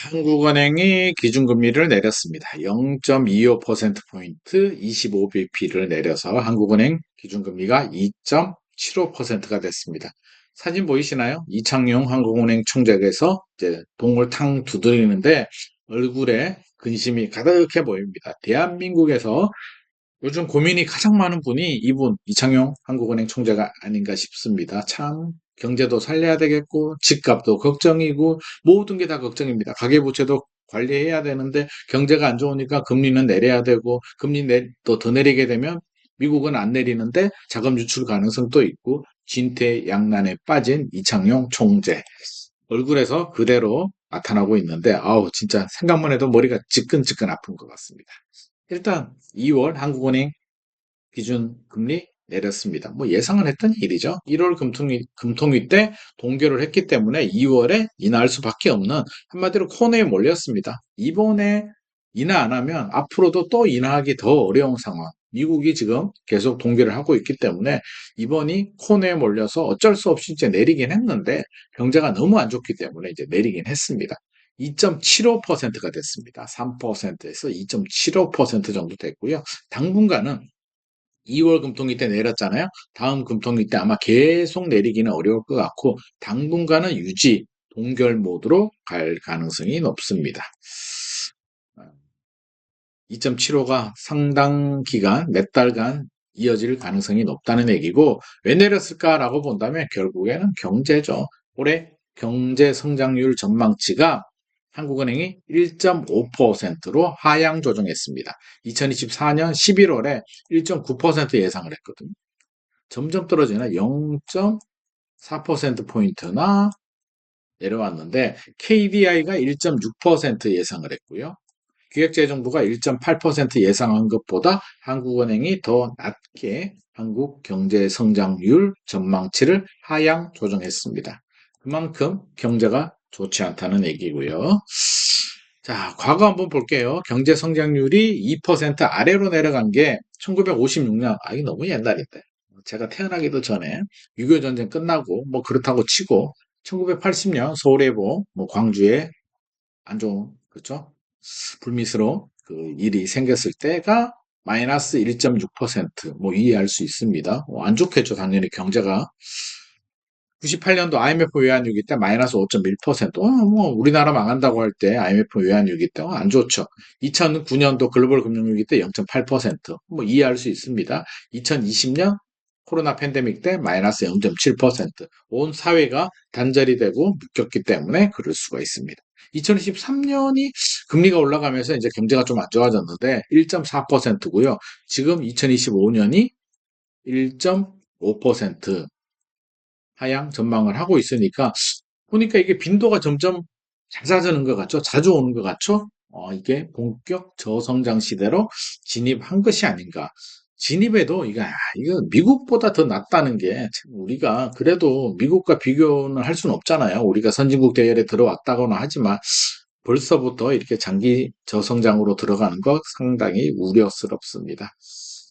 한국은행이 기준금리를 내렸습니다. 0.25%포인트 25bp를 내려서 한국은행 기준금리가 2.75%가 됐습니다. 사진 보이시나요? 이창용 한국은행 총재께서 이제 동을 탕 두드리는데 얼굴에 근심이 가득해 보입니다. 대한민국에서 요즘 고민이 가장 많은 분이 이분 이창용 한국은행 총재가 아닌가 싶습니다. 참 경제도 살려야 되겠고 집값도 걱정이고 모든 게 다 걱정입니다. 가계부채도 관리해야 되는데 경제가 안 좋으니까 금리는 내려야 되고 금리 또더 내리게 되면 미국은 안 내리는데 자금 유출 가능성도 있고 진퇴양난에 빠진 이창용 총재 얼굴에서 그대로 나타나고 있는데 아우 진짜 생각만 해도 머리가 지끈지끈 아픈 것 같습니다. 일단 2월 한국은행 기준 금리 내렸습니다. 뭐 예상을 했던 일이죠. 1월 금통위, 금통위 때 동결을 했기 때문에 2월에 인하할 수밖에 없는 한마디로 코너에 몰렸습니다. 이번에 인하 안 하면 앞으로도 또 인하하기 더 어려운 상황. 미국이 지금 계속 동결을 하고 있기 때문에 이번이 코너에 몰려서 어쩔 수 없이 이제 내리긴 했는데 경제가 너무 안 좋기 때문에 이제 내리긴 했습니다. 2.75%가 됐습니다. 3%에서 2.75% 정도 됐고요. 당분간은 2월 금통위 때 내렸잖아요. 다음 금통위 때 아마 계속 내리기는 어려울 것 같고 당분간은 유지, 동결 모드로 갈 가능성이 높습니다. 2.75가 상당 기간, 몇 달간 이어질 가능성이 높다는 얘기고 왜 내렸을까라고 본다면 결국에는 경제죠. 올해 경제 성장률 전망치가 한국은행이 1.5%로 하향 조정했습니다. 2024년 11월에 1.9% 예상을 했거든요. 점점 떨어지나 0.4%포인트나 내려왔는데 KDI가 1.6% 예상을 했고요. 기획재정부가 1.8% 예상한 것보다 한국은행이 더 낮게 한국 경제 성장률 전망치를 하향 조정했습니다. 그만큼 경제가 좋지 않다는 얘기고요. 자, 과거 한번 볼게요. 경제 성장률이 2% 아래로 내려간 게 1956년, 아, 이게 너무 옛날인데. 제가 태어나기도 전에 6.25 전쟁 끝나고 뭐 그렇다고 치고 1980년 서울예보, 뭐 광주에 안 좋은, 그렇죠? 불미스러운 그 일이 생겼을 때가 마이너스 1.6%뭐 이해할 수 있습니다. 뭐안 좋겠죠. 당연히 경제가 98년도 IMF 외환위기 때 마이너스 5.1%. 어, 뭐 우리나라 망한다고 할 때 IMF 외환위기 때 안 좋죠. 2009년도 글로벌 금융위기 때 0.8%. 뭐 이해할 수 있습니다. 2020년 코로나 팬데믹 때 마이너스 0.7%. 온 사회가 단절이 되고 묶였기 때문에 그럴 수가 있습니다. 2023년이 금리가 올라가면서 이제 경제가 좀 안 좋아졌는데 1.4%고요. 지금 2025년이 1.5% 하향 전망을 하고 있으니까 보니까 이게 빈도가 점점 잦아지는 것 같죠? 자주 오는 것 같죠? 어, 이게 본격 저성장 시대로 진입한 것이 아닌가. 진입에도 이거, 아, 이거 미국보다 더 낫다는 게 우리가 그래도 미국과 비교는 할 수는 없잖아요. 우리가 선진국 대열에 들어왔다거나 하지만 벌써부터 이렇게 장기 저성장으로 들어가는 것 상당히 우려스럽습니다.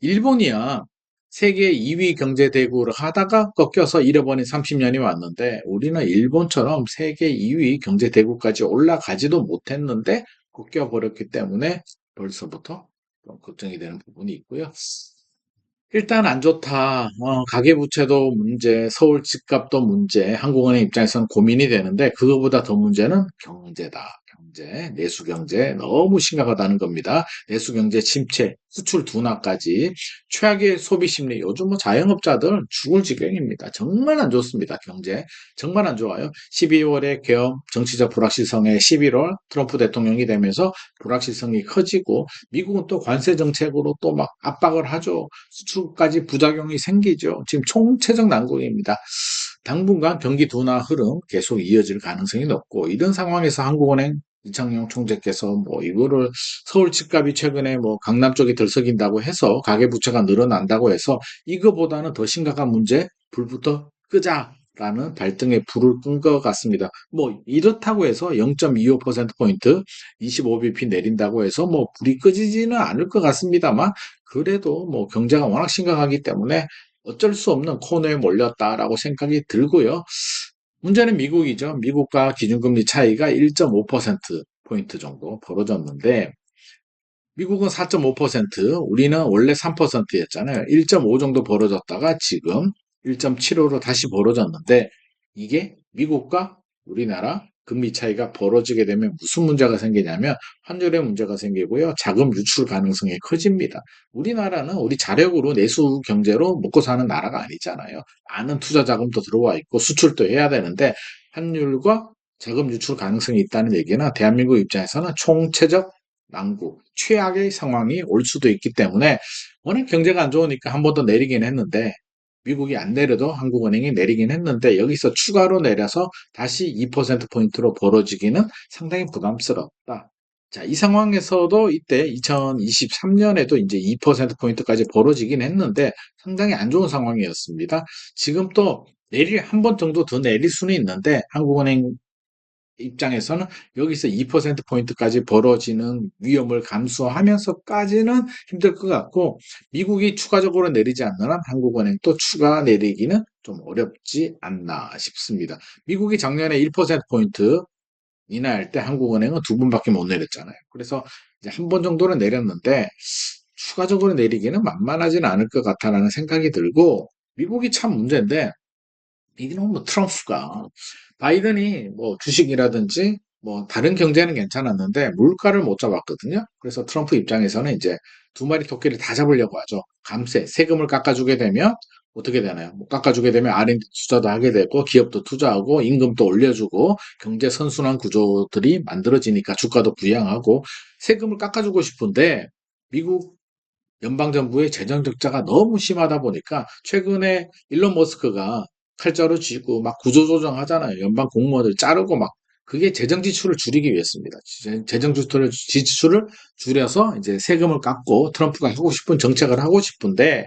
일본이야 세계 2위 경제 대국을 하다가 꺾여서 잃어버린 30년이 왔는데 우리는 일본처럼 세계 2위 경제 대국까지 올라가지도 못했는데 꺾여버렸기 때문에 벌써부터 좀 걱정이 되는 부분이 있고요. 일단 안 좋다. 어, 가계부채도 문제, 서울 집값도 문제, 한국은행 입장에서는 고민이 되는데 그거보다 더 문제는 경제다. 경제, 내수 경제 너무 심각하다는 겁니다. 내수 경제 침체, 수출 둔화까지 최악의 소비 심리. 요즘 뭐 자영업자들 죽을 지경입니다. 정말 안 좋습니다. 경제 정말 안 좋아요. 12월에 계엄 정치적 불확실성에 11월 트럼프 대통령이 되면서 불확실성이 커지고 미국은 또 관세 정책으로 또 막 압박을 하죠. 수출까지 부작용이 생기죠. 지금 총체적 난국입니다. 당분간 경기 둔화 흐름 계속 이어질 가능성이 높고 이런 상황에서 한국은행 이창용 총재께서 뭐 이거를 서울 집값이 최근에 뭐 강남 쪽이 들썩인다고 해서 가계부채가 늘어난다고 해서 이거보다는 더 심각한 문제 불부터 끄자 라는 발등에 불을 끈 것 같습니다. 뭐 이렇다고 해서 0.25%포인트 25bp 내린다고 해서 뭐 불이 끄지지는 않을 것 같습니다만 그래도 뭐 경제가 워낙 심각하기 때문에 어쩔 수 없는 코너에 몰렸다라고 생각이 들고요. 문제는 미국이죠. 미국과 기준금리 차이가 1.5% 포인트 정도 벌어졌는데 미국은 4.5%, 우리는 원래 3%였잖아요. 1.5 정도 벌어졌다가 지금 1.75로 다시 벌어졌는데 이게 미국과 우리나라 금리 차이가 벌어지게 되면 무슨 문제가 생기냐면 환율의 문제가 생기고요. 자금 유출 가능성이 커집니다. 우리나라는 우리 자력으로 내수 경제로 먹고 사는 나라가 아니잖아요. 많은 투자 자금도 들어와 있고 수출도 해야 되는데 환율과 자금 유출 가능성이 있다는 얘기는 대한민국 입장에서는 총체적 난국, 최악의 상황이 올 수도 있기 때문에 워낙 경제가 안 좋으니까 한 번 더 내리긴 했는데 미국이 안 내려도 한국은행이 내리긴 했는데 여기서 추가로 내려서 다시 2%포인트로 벌어지기는 상당히 부담스럽다. 자, 이 상황에서도 이때 2023년에도 이제 2%포인트까지 벌어지긴 했는데 상당히 안 좋은 상황이었습니다. 지금 또 내릴 한 번 정도 더 내릴 수는 있는데 한국은행 입장에서는 여기서 2%포인트까지 벌어지는 위험을 감수하면서까지는 힘들 것 같고 미국이 추가적으로 내리지 않는 한 한국은행 또 추가 내리기는 좀 어렵지 않나 싶습니다. 미국이 작년에 1%포인트 인하할 때 한국은행은 두 번밖에 못 내렸잖아요. 그래서 이제 한 번 정도는 내렸는데 추가적으로 내리기는 만만하지는 않을 것 같다라는 생각이 들고 미국이 참 문제인데 이게는 뭐 트럼프가 바이든이 뭐 주식이라든지 뭐 다른 경제는 괜찮았는데 물가를 못 잡았거든요. 그래서 트럼프 입장에서는 이제 두 마리 토끼를 다 잡으려고 하죠. 감세, 세금을 깎아주게 되면 어떻게 되나요? 뭐 깎아주게 되면 R&D 투자도 하게 되고 기업도 투자하고 임금도 올려주고 경제 선순환 구조들이 만들어지니까 주가도 부양하고 세금을 깎아주고 싶은데 미국 연방정부의 재정 적자가 너무 심하다 보니까 최근에 일론 머스크가 칼자루 쥐고 막 구조조정 하잖아요. 연방 공무원을 자르고 막 그게 재정 지출을 줄이기 위해서입니다. 재정 지출을, 지출을 줄여서 이제 세금을 깎고 트럼프가 하고 싶은 정책을 하고 싶은데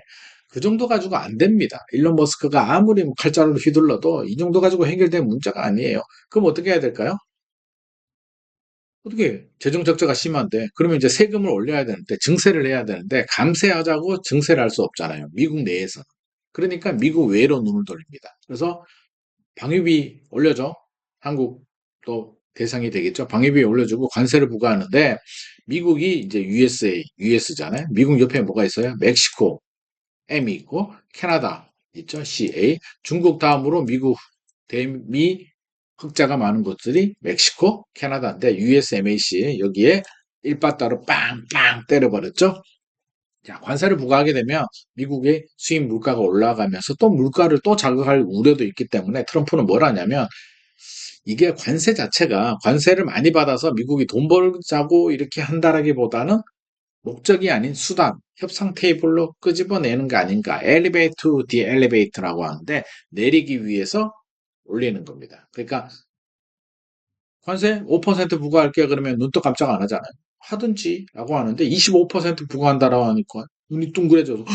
그 정도 가지고 안 됩니다. 일론 머스크가 아무리 뭐 칼자루를 휘둘러도 이 정도 가지고 해결된 문제가 아니에요. 그럼 어떻게 해야 될까요? 어떻게 재정 적자가 심한데 그러면 이제 세금을 올려야 되는데 증세를 해야 되는데 감세하자고 증세를 할 수 없잖아요. 미국 내에서. 그러니까 미국 외로 눈을 돌립니다. 그래서 방위비 올려줘. 한국도 대상이 되겠죠. 방위비 올려주고 관세를 부과하는데 미국이 이제 USA, US잖아요. 미국 옆에 뭐가 있어요? 멕시코, M이 있고 캐나다 있죠. CA. 중국 다음으로 미국, 대미 흑자가 많은 곳들이 멕시코, 캐나다인데 USMAC 여기에 일바따로 빵빵 때려버렸죠. 자, 관세를 부과하게 되면 미국의 수입 물가가 올라가면서 또 물가를 또 자극할 우려도 있기 때문에 트럼프는 뭘 하냐면 이게 관세 자체가 관세를 많이 받아서 미국이 돈 벌자고 이렇게 한다라기보다는 목적이 아닌 수단, 협상 테이블로 끄집어내는 게 아닌가. 엘리베이터, 디 엘리베이터라고 하는데 내리기 위해서 올리는 겁니다. 그러니까 관세 5% 부과할게 그러면 눈도 깜짝 안 하잖아요. 하든지 라고 하는데 25% 부과한다라고 하니까 눈이 둥그레져서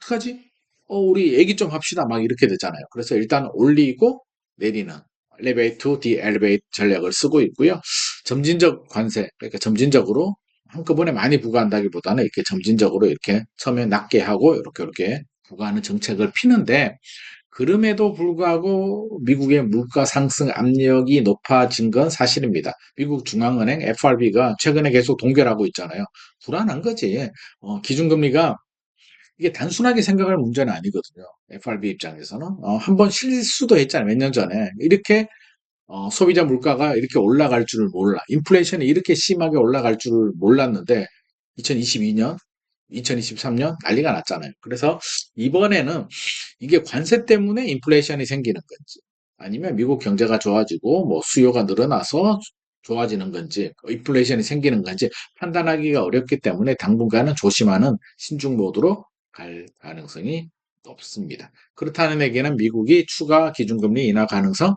어떡하지? 어, 우리 얘기 좀 합시다. 막 이렇게 되잖아요. 그래서 일단 올리고 내리는 엘리베이터, 디엘리베이터 전략을 쓰고 있고요. 점진적 관세, 그러니까 점진적으로 한꺼번에 많이 부과한다기보다는 이렇게 점진적으로 이렇게 처음에 낮게 하고 이렇게 이렇게 부과하는 정책을 피는데 그럼에도 불구하고 미국의 물가 상승 압력이 높아진 건 사실입니다. 미국 중앙은행 FRB가 최근에 계속 동결하고 있잖아요. 불안한 거지. 어, 기준금리가 이게 단순하게 생각할 문제는 아니거든요. FRB 입장에서는 어, 한번 실수도 했잖아요. 몇 년 전에 이렇게 어, 소비자 물가가 이렇게 올라갈 줄을 몰라. 인플레이션이 이렇게 심하게 올라갈 줄을 몰랐는데 2022년 2023년 난리가 났잖아요. 그래서 이번에는 이게 관세 때문에 인플레이션이 생기는 건지 아니면 미국 경제가 좋아지고 뭐 수요가 늘어나서 좋아지는 건지 인플레이션이 생기는 건지 판단하기가 어렵기 때문에 당분간은 조심하는 신중 모드로 갈 가능성이 높습니다. 그렇다는 얘기는 미국이 추가 기준금리 인하 가능성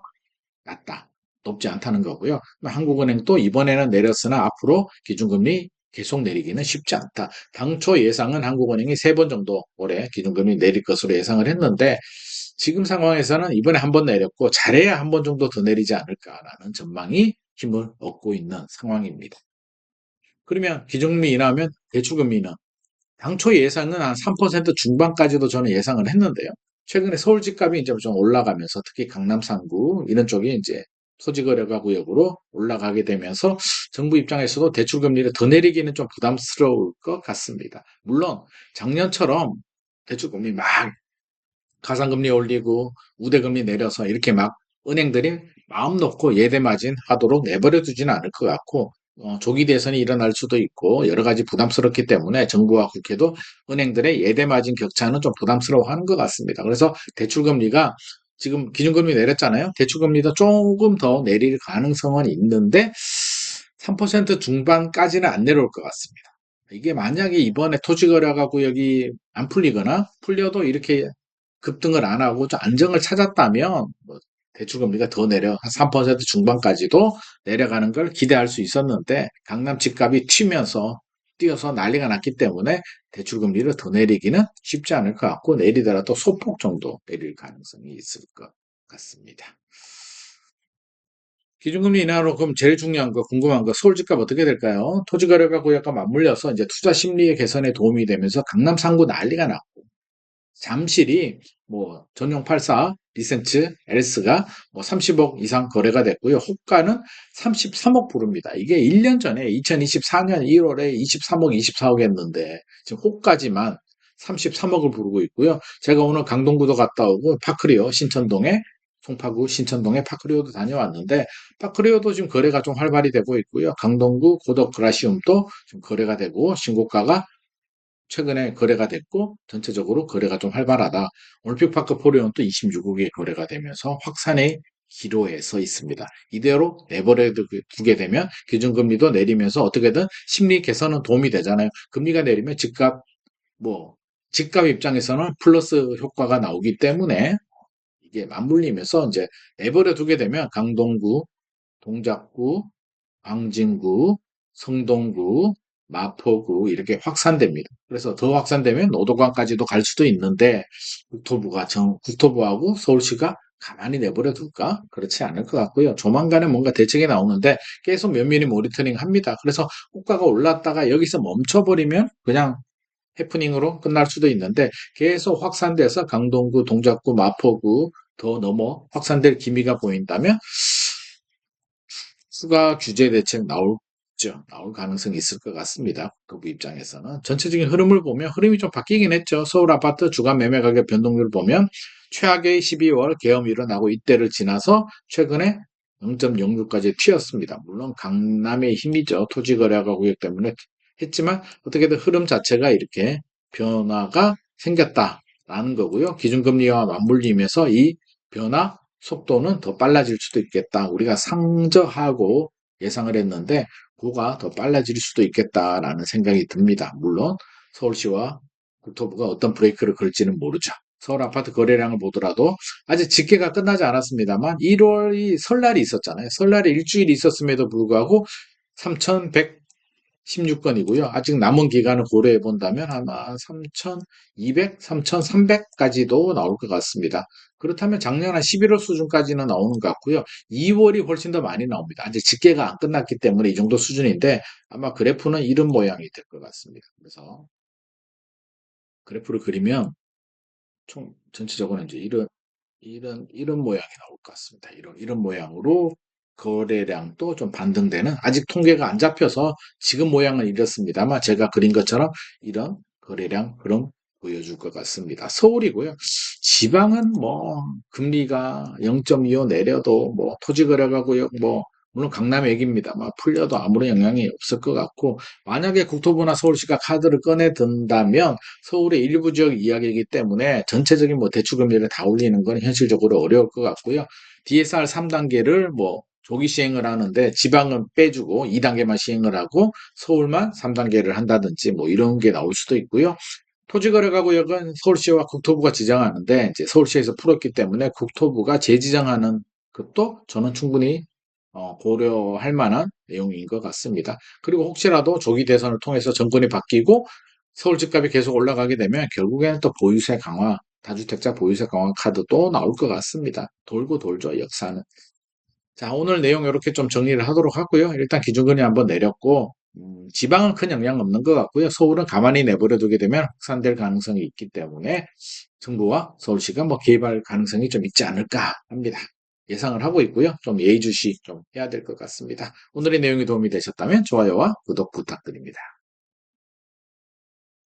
낮다. 높지 않다는 거고요. 한국은행도 이번에는 내렸으나 앞으로 기준금리 계속 내리기는 쉽지 않다. 당초 예상은 한국은행이 세 번 정도 올해 기준금리 내릴 것으로 예상을 했는데 지금 상황에서는 이번에 한 번 내렸고 잘해야 한 번 정도 더 내리지 않을까라는 전망이 힘을 얻고 있는 상황입니다. 그러면 기준금리 인하하면 대출금리는 당초 예상은 한 3% 중반까지도 저는 예상을 했는데요. 최근에 서울 집값이 이제 좀 올라가면서 특히 강남 상구 이런 쪽이 이제 토지거래가 구역으로 올라가게 되면서 정부 입장에서도 대출금리를 더 내리기는 좀 부담스러울 것 같습니다. 물론 작년처럼 대출금리 막 가상금리 올리고 우대금리 내려서 이렇게 막 은행들이 마음 놓고 예대 마진 하도록 내버려 두지는 않을 것 같고 어, 조기 대선이 일어날 수도 있고 여러 가지 부담스럽기 때문에 정부와 국회도 은행들의 예대 마진 격차는 좀 부담스러워하는 것 같습니다. 그래서 대출금리가 지금 기준금리 내렸잖아요. 대출금리도 조금 더 내릴 가능성은 있는데 3% 중반까지는 안 내려올 것 같습니다. 이게 만약에 이번에 토지거래가 구역이 안 풀리거나 풀려도 이렇게 급등을 안 하고 좀 안정을 찾았다면 뭐 대출금리가 더 내려 한 3% 중반까지도 내려가는 걸 기대할 수 있었는데 강남 집값이 튀면서 뛰어서 난리가 났기 때문에 대출금리를 더 내리기는 쉽지 않을 것 같고 내리더라도 소폭 정도 내릴 가능성이 있을 것 같습니다. 기준금리 인하로 그럼 제일 중요한 거 궁금한 거 서울 집값 어떻게 될까요? 토지거래가 구역과 맞물려서 이제 투자 심리의 개선에 도움이 되면서 강남 상구 난리가 났고 잠실이 뭐 전용 84, 리센츠, 엘스가 뭐 30억 이상 거래가 됐고요. 호가는 33억 부릅니다. 이게 1년 전에 2024년 1월에 23억, 24억 했는데 지금 호가지만 33억을 부르고 있고요. 제가 오늘 강동구도 갔다 오고 파크리오 신천동에 송파구 신천동에 파크리오도 다녀왔는데 파크리오도 지금 거래가 좀 활발히 되고 있고요. 강동구 고덕 그라시움도 지금 거래가 되고 신고가가 최근에 거래가 됐고 전체적으로 거래가 좀 활발하다. 올림픽파크 포리온도 26억에 거래가 되면서 확산의 기로에 서 있습니다. 이대로 내버려 두 게 되면 기준금리도 내리면서 어떻게든 심리 개선은 도움이 되잖아요. 금리가 내리면 집값 뭐 집값 입장에서는 플러스 효과가 나오기 때문에 이게 맞물리면서 이제 내버려 두게 되면 강동구, 동작구, 광진구, 성동구, 마포구 이렇게 확산됩니다. 그래서 더 확산되면 노도관까지도 갈 수도 있는데 국토부가 정, 국토부하고 서울시가 가만히 내버려 둘까? 그렇지 않을 것 같고요. 조만간에 뭔가 대책이 나오는데 계속 면밀히 모니터링 합니다. 그래서 호가가 올랐다가 여기서 멈춰버리면 그냥 해프닝으로 끝날 수도 있는데 계속 확산돼서 강동구, 동작구, 마포구 더 넘어 확산될 기미가 보인다면 추가 규제 대책 나올 나올 가능성이 있을 것 같습니다. 국토부 입장에서는 전체적인 흐름을 보면 흐름이 좀 바뀌긴 했죠. 서울 아파트 주간 매매 가격 변동률을 보면 최악의 12월 계엄이 일어나고 이때를 지나서 최근에 0.06까지 튀었습니다. 물론 강남의 힘이죠. 토지 거래가 구역 때문에 했지만 어떻게든 흐름 자체가 이렇게 변화가 생겼다라는 거고요. 기준금리와 맞물리면서 이 변화 속도는 더 빨라질 수도 있겠다. 우리가 상저하고 예상을 했는데 그가 더 빨라질 수도 있겠다라는 생각이 듭니다. 물론 서울시와 국토부가 어떤 브레이크를 걸지는 모르죠. 서울 아파트 거래량을 보더라도 아직 집계가 끝나지 않았습니다만 1월이 설날이 있었잖아요. 설날에 일주일이 있었음에도 불구하고 3,100 16건이고요. 아직 남은 기간을 고려해 본다면 아마 3,200, 3,300까지도 나올 것 같습니다. 그렇다면 작년 한 11월 수준까지는 나오는 것 같고요. 2월이 훨씬 더 많이 나옵니다. 아직 집계가 안 끝났기 때문에 이 정도 수준인데 아마 그래프는 이런 모양이 될 것 같습니다. 그래서 그래프를 그리면 총 전체적으로 이제 이런 이런 이런 모양이 나올 것 같습니다. 이런 이런 모양으로 거래량도 좀 반등되는 아직 통계가 안 잡혀서 지금 모양은 이렇습니다만 제가 그린 것처럼 이런 거래량 흐름 보여줄 것 같습니다. 서울이고요. 지방은 뭐 금리가 0.25 내려도 뭐 토지 거래가 구역 뭐 물론 강남 얘기입니다만 풀려도 아무런 영향이 없을 것 같고 만약에 국토부나 서울시가 카드를 꺼내 든다면 서울의 일부 지역 이야기이기 때문에 전체적인 뭐 대출 금리를 다 올리는 건 현실적으로 어려울 것 같고요. DSR 3단계를 뭐 조기 시행을 하는데 지방은 빼주고 2단계만 시행을 하고 서울만 3단계를 한다든지 뭐 이런 게 나올 수도 있고요. 토지거래가 구역은 서울시와 국토부가 지정하는데 이제 서울시에서 풀었기 때문에 국토부가 재지정하는 것도 저는 충분히 어, 고려할 만한 내용인 것 같습니다. 그리고 혹시라도 조기 대선을 통해서 정권이 바뀌고 서울 집값이 계속 올라가게 되면 결국에는 또 보유세 강화, 다주택자 보유세 강화 카드도 나올 것 같습니다. 돌고 돌죠, 역사는. 자, 오늘 내용 이렇게 좀 정리를 하도록 하고요. 일단 기준금리 한번 내렸고, 음, 지방은 큰 영향 없는 것 같고요. 서울은 가만히 내버려 두게 되면 확산될 가능성이 있기 때문에 정부와 서울시가 뭐 개입할 가능성이 좀 있지 않을까 합니다. 예상을 하고 있고요. 좀 예의주시 좀 해야 될 것 같습니다. 오늘의 내용이 도움이 되셨다면 좋아요와 구독 부탁드립니다.